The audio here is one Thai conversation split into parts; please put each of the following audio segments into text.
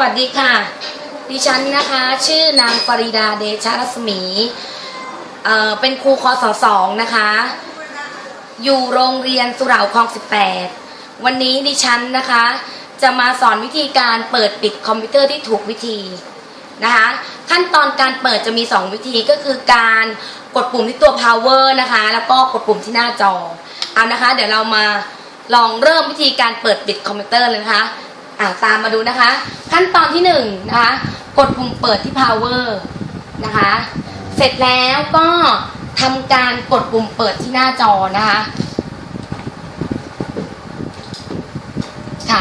วัสดีค่ะ ดิฉันนะคะ ชื่อนางฟาริดาเดชรัศมี เอ่อ เป็นครูคอสอสองนะคะ อยู่โรงเรียนสุเหร่าคลอง 18 วันนี้ดิฉันนะคะ จะมาสอนวิธีการเปิดปิดคอมพิวเตอร์ที่ถูกวิธีนะคะ ขั้นตอนการเปิดจะมี 2 วิธีก็คือการกดปุ่มที่ตัว power นะคะ แล้วก็กดปุ่มที่หน้าจอ เอานะคะ เดี๋ยวเรามาลองเริ่มวิธีการเปิดปิดคอมพิวเตอร์เลยนะคะ อ่าตามมาดูนะคะ ขั้นตอนที่1นงนะคะกดปุ่มเปิดที่ power นะคะ เสร็จแล้วก็ทำการกดปุ่มเปิดที่หน้าจอนะคะค่ะ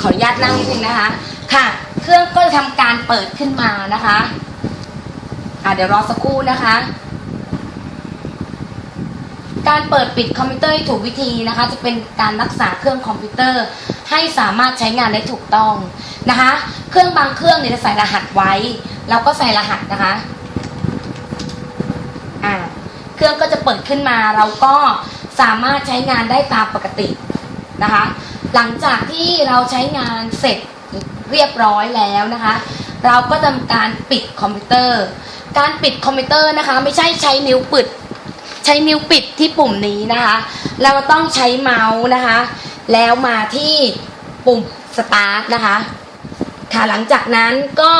ขออนุญาตนั่งนิดนึงนะคะ ค่ะ เครื่องก็จะทำการเปิดขึ้นมานะคะอะเดี๋ยวรอสักครู่นะคะ การเปิดปิดคอมพิวเตอร์ให้ถูกวิธีนะคะ จะเป็นการรักษาเครื่องคอมพิวเตอร์ ให้สามารถใช้งานได้ถูกต้องนะคะ เครื่องบางเครื่องเนี่ยจะใส่รหัสไว้ เราก็ใส่รหัสนะคะอ่าเครื่องก็จะเปิดขึ้นมาเราก็สามารถใช้งานได้ตามปกตินะคะ หลังจากที่เราใช้งานเสร็จเรียบร้อยแล้วนะคะ เราก็ทำการปิดคอมพิวเตอร์ การปิดคอมพิวเตอร์นะคะ ไม่ใช่ใช้นิ้วปิด ใช้นิ้วปิดที่ปุ่มนี้นะคะ เราต้องใช้เมาส์นะคะ แล้วมาที่ปุ่มสตาร์ทนะคะ ค่ะหลังจากนั้นก็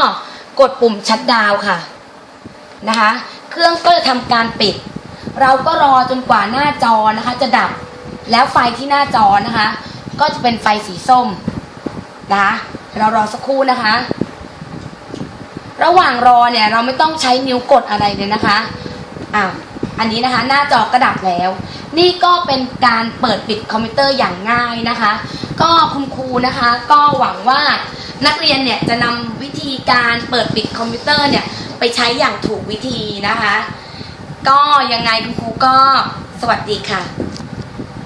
กดปุ่มชัดดาวค่ะนะคะ เครื่องก็จะทำการปิด เราก็รอจนกว่าหน้าจอนะคะ จะดับแล้วไฟที่หน้าจอนะคะ ก็จะเป็นไฟสีส้มนะคะเรารอสักครู่นะคะ ระหว่างรอเนี่ยเราไม่ต้องใช้นิ้วกดอะไรเลยนะคะอะ อันนี้นะคะ หน้าจอกระดับแล้ว นี่ก็เป็นการเปิดปิดคอมพิวเตอร์อย่างง่ายนะคะ ก็คุณครูนะคะ ก็หวังว่านักเรียนเนี่ยจะนำวิธีการเปิดปิดคอมพิวเตอร์เนี่ยไปใช้อย่างถูกวิธีนะคะ ก็ยังไงคุณครูก็สวัสดีค่ะ